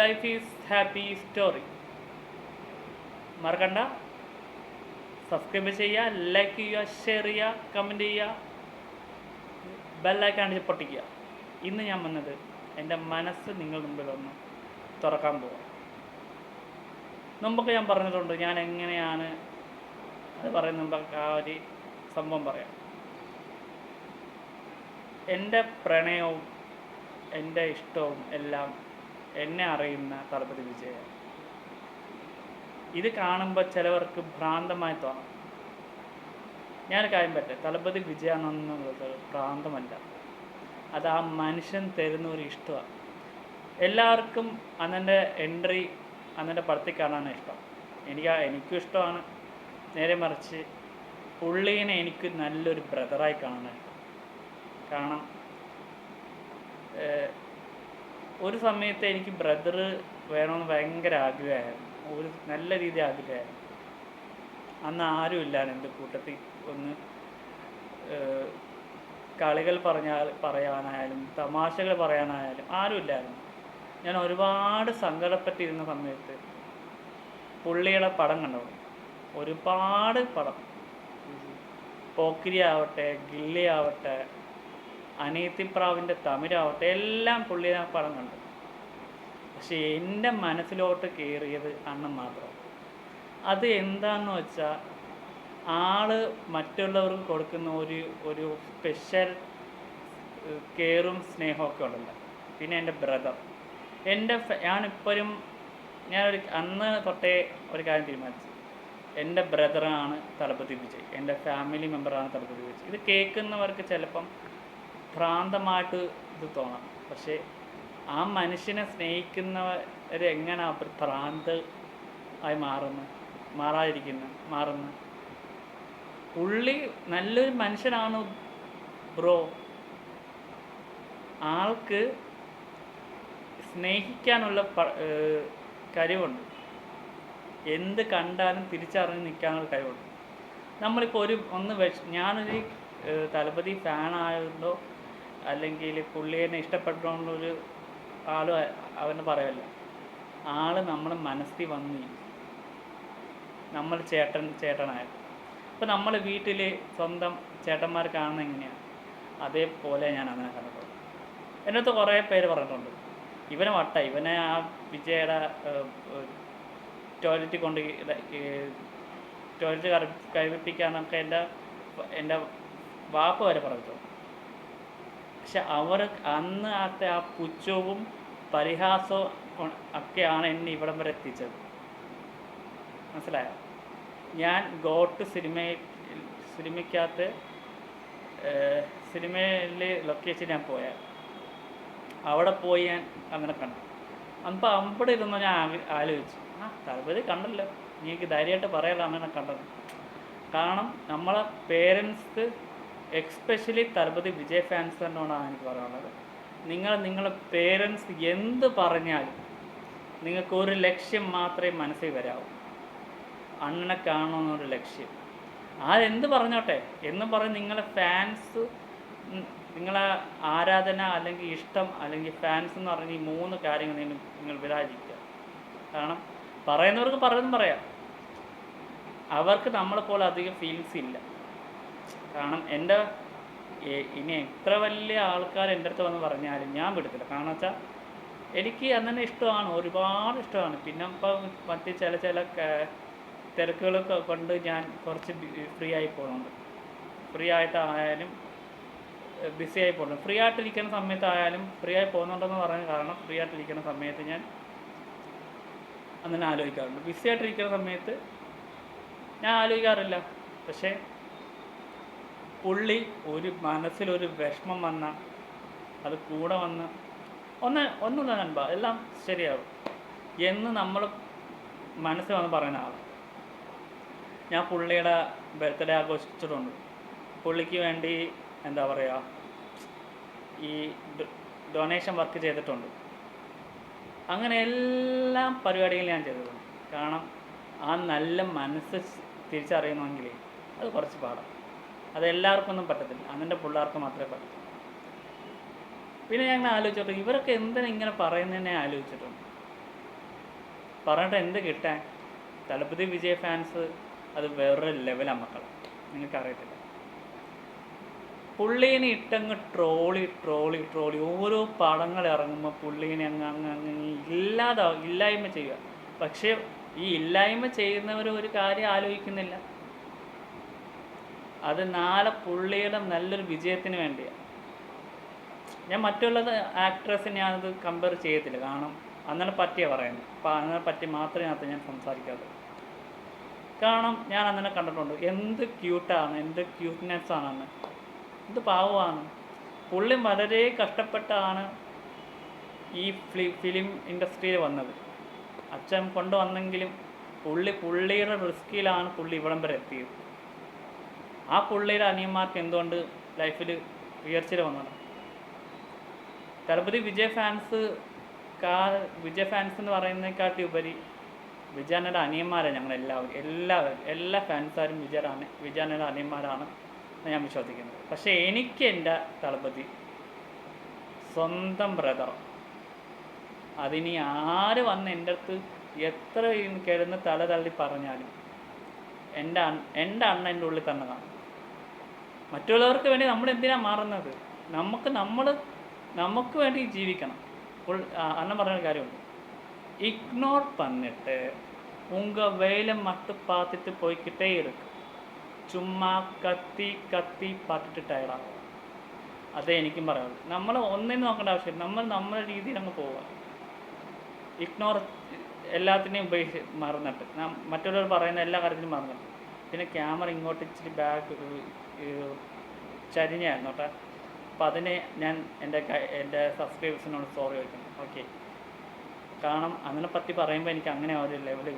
Life is happy story മറക്കണ്ട. Subscribe ചെയ്യുക like ചെയ്യുക ഷെയർ ചെയ്യുക കമന്റ് ചെയ്യുക ബെല്ലൈക്കാണ് പൊട്ടിക്കുക ഇന്ന് ഞാൻ വന്നത് എന്റെ മനസ്സ് നിങ്ങൾ മുമ്പിൽ ഒന്ന് തുറക്കാൻ പോവാം. മുമ്പൊക്കെ ഞാൻ പറഞ്ഞിട്ടുണ്ട് ഞാൻ എങ്ങനെയാണ് അത് പറയുന്ന മുമ്പൊക്കെ ആ ഒരു സംഭവം പറയാം. എന്റെ പ്രണയവും എന്റെ ഇഷ്ടവും എല്ലാം എന്നെ അറിയുന്ന തളപതി വിജയ ഇത് കാണുമ്പോൾ ചിലവർക്ക് ഭ്രാന്തമായി തോന്നാം. ഞാൻ കാര്യം പറ്റേ തളപതി വിജയ എന്നുള്ളത് ഭ്രാന്തമല്ല. അത് ആ മനുഷ്യൻ തരുന്ന ഒരു ഇഷ്ടമാണ് എല്ലാവർക്കും അന്നെന്റെ എൻട്രി അന്നെന്റെ പടത്തിൽ കാണാൻ ഇഷ്ടം. എനിക്ക് എനിക്കും ഇഷ്ടമാണ്. നേരെ മറിച്ച് പുള്ളീനെ എനിക്ക് നല്ലൊരു ബ്രദറായി കാണാൻ ഇഷ്ടം. കാരണം ഒരു സമയത്ത് എനിക്ക് ബ്രദർ വേണമെന്ന് ഭയങ്കര ആഗ്രഹമായിരുന്നു. ഒരു നല്ല രീതി ആഗ്രഹമായിരുന്നു. അന്ന് ആരും ഇല്ലായിരുന്നു എന്റെ കൂട്ടത്തിൽ. ഒന്ന് കളികൾ പറഞ്ഞാൽ പറയാനായാലും തമാശകൾ പറയാനായാലും ആരും ഇല്ലായിരുന്നു. ഞാൻ ഒരുപാട് സങ്കടപ്പെട്ടിരുന്ന സമയത്ത് പുള്ളിയുടെ പടം കണ്ടു ഒരുപാട് പടം. പോക്കിരി ആവട്ടെ ഗില്ലി ആവട്ടെ അനിയത്തിപ്രാവിന്റെ തമിഴാവട്ടെ എല്ലാം പുള്ളിയുടെ പടം കണ്ടു. പക്ഷെ എന്റെ മനസ്സിലോട്ട് കയറിയത് അണ്ണൻ മാത്രം. അത് എന്താണെന്ന് വെച്ചാൽ ആൾ മറ്റുള്ളവർക്ക് കൊടുക്കുന്ന ഒരു ഒരു സ്പെഷ്യൽ കെയറും സ്നേഹമൊക്കെ ഉണ്ടല്ലോ. പിന്നെ എന്റെ ബ്രദർ എന്റെ ഞാനിപ്പോഴും ഞാനൊരു അന്ന് തൊട്ടേ ഒരു കാര്യം തീരുമാനിച്ചു. എന്റെ ബ്രദറാണ് തളപതി വിജയ്. എന്റെ ഫാമിലി മെമ്പറാണ് തളപതി വിജയ്. ഇത് കേൾക്കുന്നവർക്ക് ചിലപ്പം ഭ്രാന്തമായിട്ട് ഇത് തോന്നാം. പക്ഷേ ആ മനുഷ്യനെ സ്നേഹിക്കുന്നവർ എങ്ങനെ അവർ ഭ്രാന്ത് ആയി മാറുന്നു? മാറാതിരിക്കുന്നു? മാറുന്നു? പുള്ളി നല്ലൊരു മനുഷ്യനാണ് ബ്രോ. ആൾക്ക് സ്നേഹിക്കാനുള്ള കഴിവുണ്ട്. എന്ത് കണ്ടാലും തിരിച്ചറിഞ്ഞ് നിൽക്കാനുള്ള കഴിവുണ്ട്. നമ്മളിപ്പോൾ ഒരു ഒന്ന് വെച്ച് ഞാനൊരു തലപതി ഫാനായതുകൊണ്ടോ അല്ലെങ്കിൽ പുള്ളിയെ ഇഷ്ടപ്പെട്ടുകൊണ്ടൊരു ആളും അവന് പറയല്ല. ആൾ നമ്മുടെ മനസ്സിൽ വന്നു നമ്മൾ ചേട്ടൻ ചേട്ടനായ. ഇപ്പോൾ നമ്മൾ വീട്ടിൽ സ്വന്തം ചേട്ടന്മാർ കാണുന്ന എങ്ങനെയാണ് അതേപോലെ ഞാൻ അങ്ങനെ കണ്ടിട്ടുണ്ട്. എന്റെ അടുത്ത് കുറേ പേര് പറഞ്ഞിട്ടുണ്ട്. ഇവനെ വട്ട. ഇവനെ ആ വിജയുടെ ടോയ്ലറ്റ് കൊണ്ട് ടോയ്ലറ്റ് കറി കഴിപ്പിക്കാനൊക്കെ എന്റെ എന്റെ വാപ്പ വരെ പറഞ്ഞിട്ടുണ്ട്. പക്ഷെ അവർ അന്ന് ആത്തെ ആ പുച്ഛവും പരിഹാസവും ഒക്കെയാണ് എന്നെ ഇവിടം വരെ എത്തിച്ചത്. മനസ്സിലായോ? ഞാൻ ഗോട്ട് സിനിമ സിനിമയ്ക്കകത്ത് സിനിമയിലെ ലൊക്കേഷൻ ഞാൻ പോയ. അവിടെ പോയി ഞാൻ അങ്ങനെ കണ്ടു. അപ്പോൾ അവിടെ ഇരുന്ന് ഞാൻ ആലോചിച്ചു. ആ തലപതി കണ്ടല്ലോ. നീക്ക് ധൈര്യമായിട്ട് പറയാലോ അങ്ങനെ കണ്ടത്. കാരണം നമ്മളെ പേരൻസ് എക്സ്പെഷ്യലി തലപതി വിജയ് ഫാൻസിനോടാണ് എനിക്ക് പറയാനുള്ളത്. നിങ്ങൾ നിങ്ങളെ പേരൻസ് എന്ത് പറഞ്ഞാലും നിങ്ങൾക്ക് ഒരു ലക്ഷ്യം മാത്രമേ മനസ്സിൽ വരാവൂ. അണ്ണനെ കാണണമെന്നൊരു ലക്ഷ്യം. ആരെന്ത് പറഞ്ഞോട്ടെ? എന്ന് പറഞ്ഞ് നിങ്ങളെ ഫാൻസ് നിങ്ങളെ ആരാധന അല്ലെങ്കിൽ ഇഷ്ടം അല്ലെങ്കിൽ ഫാൻസ് എന്ന് പറഞ്ഞ ഈ മൂന്ന് കാര്യങ്ങൾ നിങ്ങൾ നിങ്ങൾ വിരാജിക്കുക. കാരണം പറയുന്നവർക്ക് പറയുന്നതും പറയാം. അവർക്ക് നമ്മളെപ്പോലെ അധികം ഫീലിങ്സ് ഇല്ല. കാരണം എന്റെ ഇനി എത്ര വലിയ ആൾക്കാർ എന്റെ അടുത്ത് വന്ന് പറഞ്ഞാലും ഞാൻ വിടത്തില്ല. കാരണം വെച്ചാൽ എനിക്ക് അന്നെ ഇഷ്ടമാണ്. ഒരുപാട് ഇഷ്ടമാണ്. പിന്നെ ഇപ്പം മറ്റ് ചില ചില തിരക്കുകളൊക്കെ കൊണ്ട് ഞാൻ കുറച്ച് ഫ്രീ ആയി പോകുന്നുണ്ട്. ഫ്രീ ആയിട്ടായാലും ബിസി ആയി പോകുന്നുണ്ട്. ഫ്രീ ആയിട്ടിരിക്കുന്ന സമയത്തായാലും ഫ്രീ ആയി പോകുന്നുണ്ടെന്ന് പറയുന്ന കാരണം ഫ്രീ ആയിട്ടിരിക്കുന്ന സമയത്ത് ഞാൻ അങ്ങനെ ആലോചിക്കാറുണ്ട്. ബിസി ആയിട്ടിരിക്കുന്ന സമയത്ത് ഞാൻ ആലോചിക്കാറില്ല. പക്ഷേ പുള്ളി ഒരു മനസ്സിലൊരു വിഷമം വന്ന അത് കൂടെ വന്ന് ഒന്ന് ഒന്നുമില്ല നൻപ എല്ലാം ശരിയാവും. എന്ന് നമ്മൾ മനസ്സിൽ വന്ന് പറയുന്ന ആൾ ഞാൻ പുള്ളിയുടെ ബർത്ത്ഡേ ആഘോഷിച്ചിട്ടുണ്ട്. പുള്ളിക്ക് വേണ്ടി എന്താ പറയുക ഈ ഡൊണേഷൻ വർക്ക് ചെയ്തിട്ടുണ്ട്. അങ്ങനെ എല്ലാം പരിപാടികളും ഞാൻ ചെയ്തിട്ടുണ്ട്. കാരണം ആ നല്ല മനസ്സ് തിരിച്ചറിയണമെങ്കിൽ അത് കുറച്ച് പാടാം. അത് എല്ലാവർക്കൊന്നും പറ്റത്തില്ല. അന്നെന്റെ പിള്ളേർക്ക് മാത്രമേ പറ്റൂ പിന്നെ ഞങ്ങൾ ആലോചിച്ചിട്ട് ഇവരൊക്കെ എന്തിനാ ഇങ്ങനെ പറയുന്നതിനെ ആലോചിച്ചിട്ടുണ്ട്. പറഞ്ഞിട്ട് എന്ത് കിട്ടാൻ? തലപ്പതി വിജയ ഫാൻസ് അത് വേറൊരു ലെവലാണ് മക്കൾ നിങ്ങൾക്ക് അറിയത്തില്ല പുള്ളീനെ ഇട്ടങ്ങ് ട്രോളി ട്രോളി ട്രോളി. ഓരോ പടങ്ങൾ ഇറങ്ങുമ്പോൾ പുള്ളീനെ അങ്ങ് അങ്ങ് അങ്ങ് ഇല്ലാതാവും ഇല്ലായ്മ ചെയ്യുക. പക്ഷേ ഈ ഇല്ലായ്മ ചെയ്യുന്നവർ ഒരു കാര്യം ആലോചിക്കുന്നില്ല. അത് നാളെ പുള്ളിയുടെ നല്ലൊരു വിജയത്തിന് വേണ്ടിയാണ് ഞാൻ മറ്റുള്ളത് ആക്ട്രസിനെ ഞാനത് കമ്പയർ ചെയ്യത്തില്ല. കാരണം അന്നനെ പറ്റിയ പറയുന്നത്. അപ്പോൾ അന്നനെ പറ്റി മാത്രമേ അതിനകത്ത് ഞാൻ സംസാരിക്കാതെ കാരണം ഞാൻ അന്നനെ കണ്ടിട്ടുണ്ട് എന്ത് ക്യൂട്ടാണ് എന്ത് ക്യൂട്ട്നെസ് ആണ് അന്ന്. എന്ത് പാവമാണ്. പുള്ളി വളരെ കഷ്ടപ്പെട്ടാണ് ഈ ഫിലി ഫിലിം ഇൻഡസ്ട്രിയിൽ വന്നത്. അച്ഛൻ കൊണ്ടുവന്നെങ്കിലും പുള്ളി പുള്ളിയുടെ റിസ്കിലാണ് പുള്ളി ഇവിടം വരെ എത്തിയത്. ആ പുള്ളിയുടെ അനിയന്മാർക്ക് എന്തുകൊണ്ട് ലൈഫിൽ ഉയർച്ചയിൽ വന്നത് തലപ്പതി വിജയ് ഫാൻസ് കാ വിജയ് ഫാൻസ് എന്ന് പറയുന്നതിനെക്കാട്ടി ഉപരി വിജയനയുടെ അനിയന്മാരാണ് ഞങ്ങൾ എല്ലാവരും. എല്ലാവരും എല്ലാ ഫാൻസാരും വിജയനാണ് വിജയനയുടെ അനിയന്മാരാണ് ഞാൻ വിശ്വസിക്കുന്നത് പക്ഷേ എനിക്ക് എന്റെ തളപതി സ്വന്തം ബ്രദർ അതിനി ആര് വന്ന് എന്റെ അടുത്ത് എത്ര കിടന്ന് തല തള്ളി പറഞ്ഞാലും എന്റെ എന്റെ അണ്ണ എന്റെ ഉള്ളിൽ തന്നെ കാണും. മറ്റുള്ളവർക്ക് വേണ്ടി നമ്മൾ എന്തിനാണ് മാറുന്നത്? നമുക്ക് നമ്മൾ നമുക്ക് വേണ്ടി ജീവിക്കണം. അപ്പോൾ അണ്ണൻ പറഞ്ഞ കാര്യമുണ്ട്. ഇഗ്നോർ പണിട്ട് உங்கள் வேலை மட்டும் പോയി കിട്ടേ എടുക്കും. ചുമ്മാ കത്തി കത്തി പട്ടിട്ട് ടയർഡാകും അതേ എനിക്കും പറയാനുള്ളൂ. നമ്മൾ ഒന്നിനും നോക്കേണ്ട ആവശ്യമില്ല. നമ്മൾ നമ്മുടെ രീതിയിൽ അങ്ങ് പോവുക. ഇഗ്നോർ എല്ലാത്തിനെയും ഉപയോഗിച്ച് മറന്നിട്ട്. മറ്റുള്ളവർ പറയുന്ന എല്ലാ കാര്യത്തിനും മറന്നിട്ട്. പിന്നെ ക്യാമറ ഇങ്ങോട്ട് ഇച്ചിരി ബാക്ക് ചരിഞ്ഞായിരുന്നു കേട്ടോ. അപ്പോൾ അതിന് ഞാൻ എന്റെ എന്റെ സബ്സ്ക്രൈബേഴ്സിനോട് സോറി വയ്ക്കുന്നു ഓക്കെ കാരണം അങ്ങനെ പറ്റി പറയുമ്പോൾ എനിക്ക് അങ്ങനെ ഒരു ലെവൽ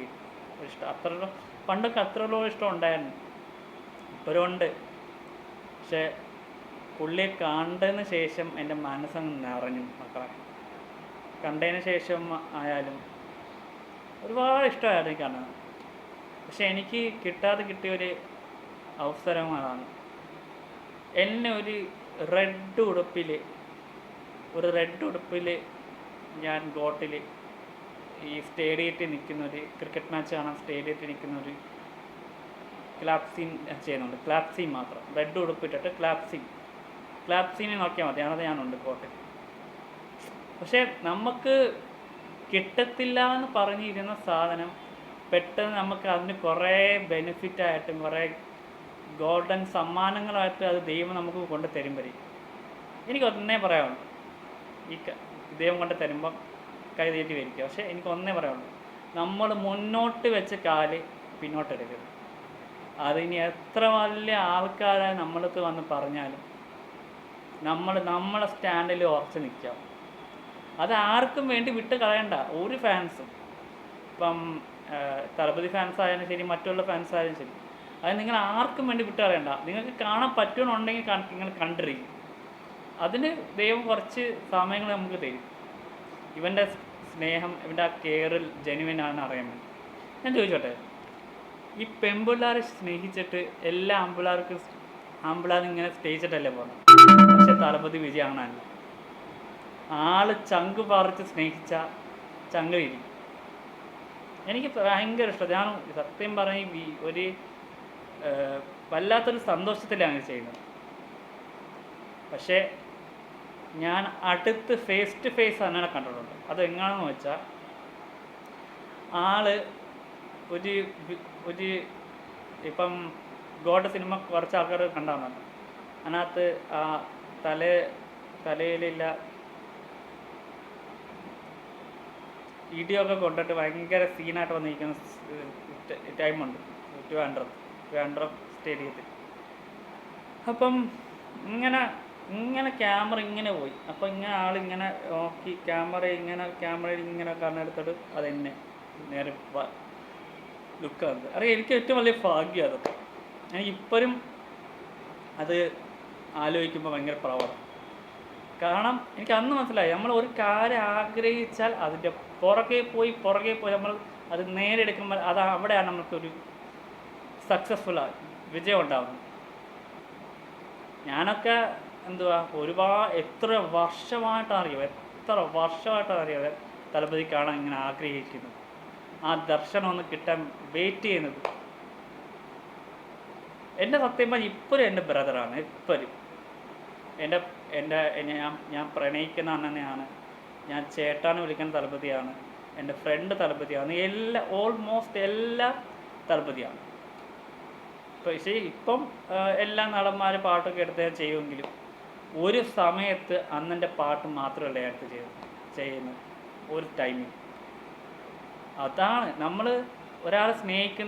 ഇഷ്ടം. അത്ര പണ്ടൊക്കെ അത്രയുള്ള ഇഷ്ടം ഉണ്ടായിരുന്നു. ഇപ്പോഴുണ്ട് പക്ഷേ പുള്ളിയെ കണ്ടതിന് ശേഷം എന്റെ മനസ്സങ്ങ് നിറഞ്ഞു മക്കളെ. കണ്ടതിന് ശേഷം ആയാലും ഒരുപാട് ഇഷ്ടമായിരുന്നു കാണുന്നത് പക്ഷെ എനിക്ക് കിട്ടാതെ കിട്ടിയ ഒരു അവസരമാണ് എന്നെ ഒരു റെഡ് ഉടുപ്പിൽ ഒരു റെഡ് ഉടുപ്പിൽ ഞാൻ ഗോട്ടിൽ ഈ സ്റ്റേഡിയത്തിൽ നിൽക്കുന്ന ഒരു ക്രിക്കറ്റ് മാച്ച് കാണാൻ സ്റ്റേഡിയത്തിൽ നിൽക്കുന്ന ഒരു ക്ലാപ്സിൻ ചെയ്യുന്നുണ്ട്. ക്ലാപ്സീൻ മാത്രം. റെഡ് ഉടുപ്പിട്ടിട്ട് ക്ലാപ്സീൻ ക്ലാപ്സീനെ ക്ലാപ് സീനെ നോക്കിയാൽ മതി. അത് ഞാനുണ്ട് കോട്ടിൽ പക്ഷേ നമുക്ക് കിട്ടത്തില്ല എന്ന് പറഞ്ഞിരുന്ന സാധനം പെട്ടെന്ന് നമുക്ക് അതിന് കുറേ ബെനിഫിറ്റായിട്ടും കുറേ ഗോൾഡൻ സമ്മാനങ്ങളായിട്ട് അത് ദൈവം നമുക്ക് കൊണ്ട് തരുമ്പരി എനിക്ക് ഒന്നേ പറയാനുള്ളൂ. ഈ ദൈവം കൊണ്ട് തരുമ്പം കൈ തീറ്റി വരിക്കുക പക്ഷേ എനിക്ക് ഒന്നേ പറയാനുള്ളൂ. നമ്മൾ മുന്നോട്ട് വെച്ച കാൽ പിന്നോട്ടെടുക്കരുത്. അതിനി എത്ര വലിയ ആൾക്കാരായി നമ്മളടുത്ത് വന്ന് പറഞ്ഞാലും നമ്മൾ നമ്മളെ സ്റ്റാൻഡിൽ ഉറച്ച് നിൽക്കാം അത് ആർക്കും വേണ്ടി വിട്ട് കളയണ്ട ഒരു ഫാൻസും ഇപ്പം ആ, തളപതി ഫാൻസ് ആയാലും ശരി മറ്റുള്ള ഫാൻസ് ആയാലും ശരി. അത് നിങ്ങൾ ആർക്കും വേണ്ടി വിട്ടറിയണ്ട. നിങ്ങൾക്ക് കാണാൻ പറ്റുമെന്നുണ്ടെങ്കിൽ നിങ്ങൾ കണ്ടിരിക്കും അതിന് ദൈവം കുറച്ച് സമയങ്ങൾ നമുക്ക് തരും. ഇവന്റെ സ്നേഹം ഇവന്റെ ആ കെയറിൽ ജെനുവിൻ ആണെന്ന് അറിയാൻ വേണ്ടി. ഞാൻ ചോദിച്ചോട്ടെ? ഈ പെമ്പിള്ളാരെ സ്നേഹിച്ചിട്ട് എല്ലാ ആമ്പിള്ളാർക്കും ആമ്പിള്ളാരും ഇങ്ങനെ സ്നേഹിച്ചിട്ടല്ലേ പോകുന്നത്? പക്ഷെ തളപതി വിജയ് ആൾ ചങ്ക് പറിച്ച് സ്നേഹിച്ച ചങ്കിലിരിക്കും എനിക്ക് ഭയങ്കര ഇഷ്ടം. ഞാൻ സത്യം പറഞ്ഞ ഒരു ഏർ, വല്ലാത്തൊരു സന്തോഷത്തിലാണ് ചെയ്യുന്നത്. പക്ഷേ ഞാൻ അടുത്ത് ഫേസ് ടു ഫേസ് അങ്ങനെ കണ്ടിട്ടുണ്ട്. അത് എങ്ങനെയാണെന്ന് വെച്ചാൽ ആൾ ഒരു ഒരു ഇപ്പം ഗോഡ് സിനിമ കുറച്ച് ആൾക്കാർ കണ്ടാണ് അതിനകത്ത് ആ തല തലയിലില്ല ഇടിയൊക്കെ കൊണ്ടിട്ട് ഭയങ്കര സീനായിട്ട് വന്നിരിക്കുന്ന ടൈമുണ്ട് ട്രിവാൻഡ്രം ട്രിവാൻഡ്രം സ്റ്റേഡിയത്തിൽ. അപ്പം ഇങ്ങനെ ഇങ്ങനെ ക്യാമറ ഇങ്ങനെ പോയി. അപ്പം ഇങ്ങനെ ആളിങ്ങനെ നോക്കി ക്യാമറ ഇങ്ങനെ ക്യാമറയിൽ ഇങ്ങനെ കണ്ണെടുത്തിട്ട് അതെന്നെ നേരെ ലുക്ക് വന്നത് അറിയാം എനിക്ക് ഏറ്റവും വലിയ ഭാഗ്യം അതൊക്കെ എനിക്ക് ഇപ്പോഴും അത് ആലോചിക്കുമ്പോൾ ഭയങ്കര പ്രൗഢം കാരണം എനിക്ക് അന്ന് മനസ്സിലായി നമ്മൾ ഒരു കാര്യം ആഗ്രഹിച്ചാൽ അതിന്റെ പുറകെ പോയി പുറകെ പോയി നമ്മൾ അത് നേരെടുക്കുമ്പോൾ അത് അവിടെയാണ് നമുക്കൊരു സക്സസ്ഫുൾ വിജയം ഉണ്ടാകുന്നത് ഞാനൊക്കെ എന്തുവാ ഒരുപാട് എത്ര വർഷമായിട്ടാണ് എത്ര വർഷമായിട്ടാണ് അറിയാതെ തലപതി കാണാൻ ഇങ്ങനെ ആഗ്രഹിക്കുന്നത്. ആ ദർശനം ഒന്ന് കിട്ടാൻ വെയിറ്റ് ചെയ്യുന്നത്. എന്റെ സത്യം പറഞ്ഞാൽ ഇപ്പോഴും എന്റെ ബ്രദറാണ് ഇപ്പോഴും എന്റെ എന്റെ ഞാൻ ഞാൻ പ്രണയിക്കുന്ന അണ്ണനെയാണ്. ഞാൻ ചേട്ടാനെ വിളിക്കുന്ന തലപതിയാണ് എന്റെ ഫ്രണ്ട് തലപതിയാണ് എല്ലാ ഓൾമോസ്റ്റ് എല്ലാ തലപതിയാണ് പക്ഷേ ഇപ്പം എല്ലാ നടന്മാരും പാട്ടൊക്കെ എടുത്ത് ഞാൻ ചെയ്യുമെങ്കിലും ഒരു സമയത്ത് അന്നെന്റെ പാട്ട് മാത്രമല്ല ഞാൻ എടുത്ത് ചെയ്തത് ചെയ്യുന്നത് ഒരു ടൈമിൽ അതാണ് നമ്മൾ ഒരാളെ സ്നേഹിക്കുന്ന